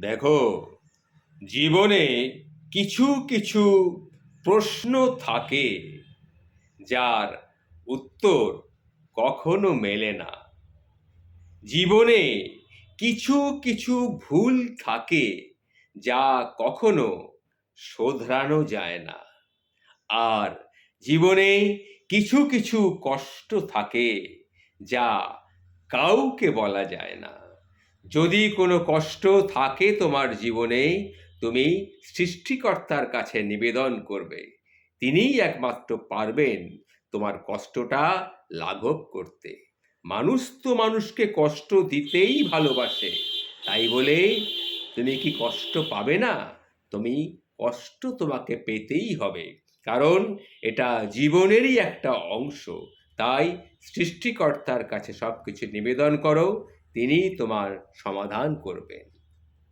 দেখো, জীবনে কিছু কিছু প্রশ্ন থাকে যার উত্তর কখনো মেলে না। জীবনে কিছু কিছু ভুল থাকে যা কখনো শোধরানো যায় না। আর জীবনে কিছু কিছু কষ্ট থাকে যা কাউকে বলা যায় না। যদি কোনো কষ্ট থাকে তোমার জীবনে, তুমি সৃষ্টিকর্তার কাছে নিবেদন করবে। তিনিই একমাত্র পারবেন তোমার কষ্টটা লাঘব করতে। মানুষ তো মানুষকে কষ্ট দিতেই ভালোবাসে। তাই বলে, তুমি কি কষ্ট পাবে না? তুমি কষ্ট তোমাকে পেতেই হবে। কারণ এটা জীবনেরই একটা অংশ। তাই সৃষ্টিকর্তার কাছে সব কিছু নিবেদন করো। তিনি তোমার সমাধান করবেন।